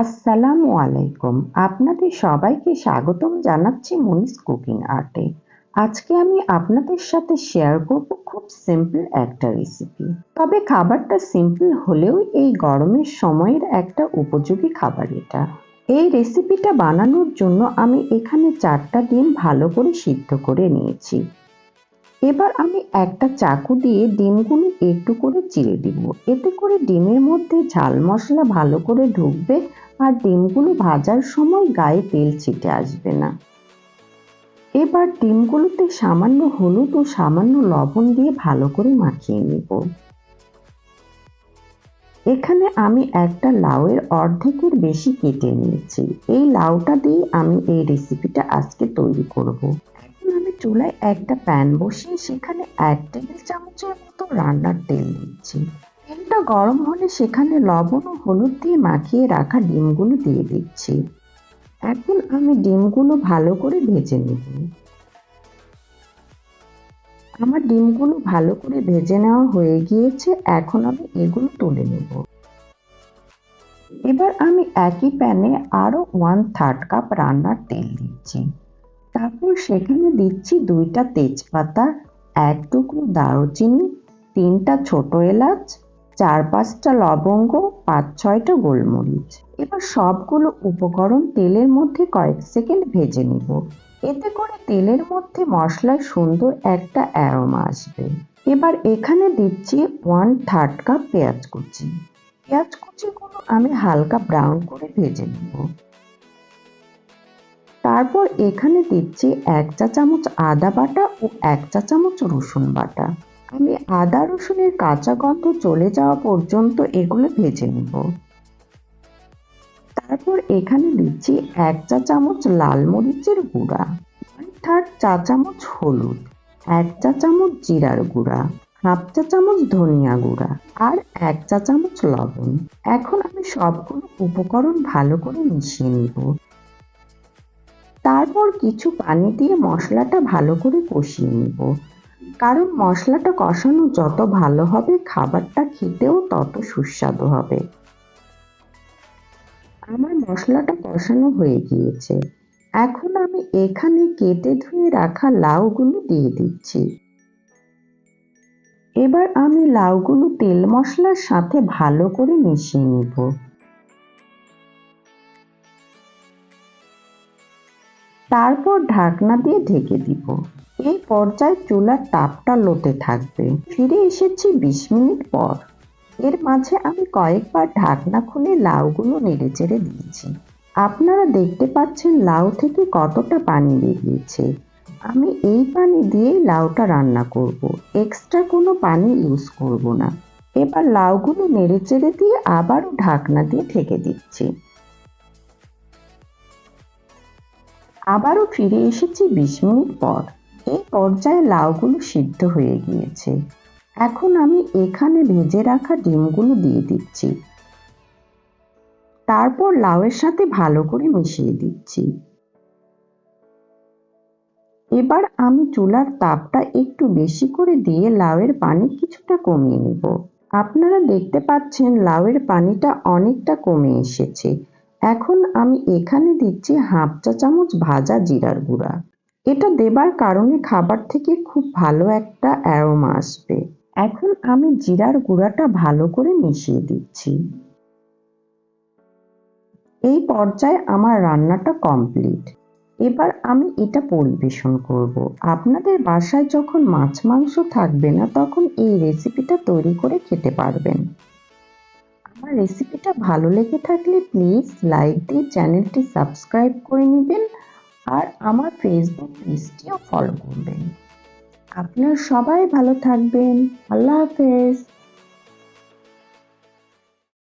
আসসালামু আলাইকুম। আপনাদের সবাইকে স্বাগতম জানাচ্ছি মনিস কুকিং আর্টে। আজকে আমি আপনাদের সাথে শেয়ার করব খুব সিম্পল একটা রেসিপি তবে খাবারটা সিম্পল হলেও এই গরমের সময়ের একটা উপযোগী খাবার এটা। এই রেসিপিটা বানানোর জন্য আমি এখানে চারটা ডিম ভালো করে সিদ্ধ করে নিয়েছি। এবার আমি একটা চাকু দিয়ে ডিমগুলো একটু করে চিড়ে দিব। এতে করে ডিমের মধ্যে ঝাল মশলা ভালো করে ঢুকবে আর ডিমগুলো ভাজার সময় গায়ে তেল ছিটে আসবে না। এবার ডিমগুলোতে সামান্য হলুদ ও সামান্য লবণ দিয়ে ভালো করে মাখিয়ে নেব। এখানে আমি একটা লাউয়ের অর্ধেকের বেশি কেটে নিয়েছি। এই লাউটা দিয়ে আমি এই রেসিপিটা আজকে তৈরি করব। চুলায় একটা প্যান বসিয়ে সেখানে এক টেবিল চামচের মতো রান্নার তেল দিচ্ছি। তেলটা গরম হলে সেখানে লবণ ও হলুদ দিয়ে মাখিয়ে রাখা ডিমগুলো দিয়ে দিচ্ছি। এখন আমি ডিমগুলো ভালো করে ভেজে নেব। আমার ডিমগুলো ভালো করে ভেজে নেওয়া হয়ে গিয়েছে, এখন আমি এগুলো তুলে নেব। এবার আমি একই প্যানে আরও ওয়ান থার্ড কাপ রান্নার তেল দিচ্ছি। তারপর সেখানে দিচ্ছি দুইটা তেজপাতা, এক টুকরো দারুচিনি, তিনটা ছোট এলাচ, চার পাঁচটা লবঙ্গ, পাঁচ ছয়টা গোলমরিচ। এবার সবগুলো উপকরণ তেলের মধ্যে কয়েক সেকেন্ড ভেজে নিব। এতে করে তেলের মধ্যে মশলার সুন্দর একটা অ্যারোমা আসবে। এবার এখানে দিচ্ছি ওয়ান থার্ড কাপ পেঁয়াজ কুচি। পেঁয়াজ কুচিগুলো আমি হালকা ব্রাউন করে ভেজে নেব। তারপর এখানে দিচ্ছি এক চা চামচ আদা বাটা ও এক চা চামচ রসুন বাটা। আমি আদা রসুনের কাঁচা গন্ধ চলে যাওয়া পর্যন্ত এগুলো ভেজে নেব। তারপর এখানে দিচ্ছি এক চা চামচ লাল মরিচের গুঁড়া, ওয়ান থার্ড চা চামচ হলুদ, এক চা চামচ জিরার গুঁড়া, হাফ চা চামচ ধনিয়া গুঁড়া আর এক চা চামচ লবণ। এখন আমি সবগুলো উপকরণ ভালো করে মিশিয়ে নিব। তারপর কিছু পানি দিয়ে মশলাটা ভালো করে কষিয়ে নিব। কারণ মশলাটা কষানো যত ভালো হবে, খাবারটা খেতেও তত সুস্বাদু হবে। আমার মশলাটা কষানো হয়ে গিয়েছে। এখন আমি এখানে কেটে ধুয়ে রাখা লাউগুলো দিয়ে দিচ্ছি। এবার আমি লাউগুলো তেল মশলার সাথে ভালো করে মিশিয়ে নিব। তারপর ঢাকনা দিয়ে ঢেকে দিব। এই পর্যায়ে চুলার তাপটা লোতে থাকবে। ফিরে এসেছি বিশ মিনিট পর। এর মাঝে আমি কয়েকবার ঢাকনা খুলে লাউগুলো নেড়ে চেড়ে দিয়েছি। আপনারা দেখতে পাচ্ছেন লাউ থেকে কতটা পানি বেরিয়েছে। আমি এই পানি দিয়েই লাউটা রান্না করব। এক্সট্রা কোনো পানি ইউজ করব না। এবার লাউগুলো নেড়ে চেড়ে দিয়ে আবারও ঢাকনা দিয়ে ঢেকে দিচ্ছি। আবারও ফিরে এসেছি বিশ মিনিট পর। এই পর্যায়ে লাউগুলো সিদ্ধ হয়ে গিয়েছে। এখন আমি এখানে ভেজে রাখা ডিমগুলো দিয়ে দিচ্ছি। তারপর লাউয়ের সাথে ভালো করে মিশিয়ে দিচ্ছি। এবার আমি চুলার তাপটা একটু বেশি করে দিয়ে লাউয়ের পানি কিছুটা কমিয়ে নেব। আপনারা দেখতে পাচ্ছেন লাউয়ের পানিটা অনেকটা কমে এসেছে। এখন আমি এখানে দিচ্ছি হাফ চা চামচ ভাজা জিরার গুঁড়া। এটা দেবার কারণে খাবার থেকে খুব ভালো একটা অ্যারোমা আসবে। এখন আমি জিরার গুঁড়াটা ভালো করে মিশিয়ে দিচ্ছি। এই পর্যায়ে আমার রান্নাটা কমপ্লিট। এবার আমি এটা পরিবেশন করব। আপনাদের বাসায় যখন মাছ মাংস থাকবে না, তখন এই রেসিপিটা তৈরি করে খেতে পারবেন। আমার রেসিপিটা ভালো লেগে থাকলে প্লিজ লাইক দিয়ে চ্যানেলটি সাবস্ক্রাইব করে নেবেন আর আমার ফেসবুক পেজটিও ফলো করবেন। আপনার সবাই ভালো থাকবেন। আল্লাহ হাফেজ।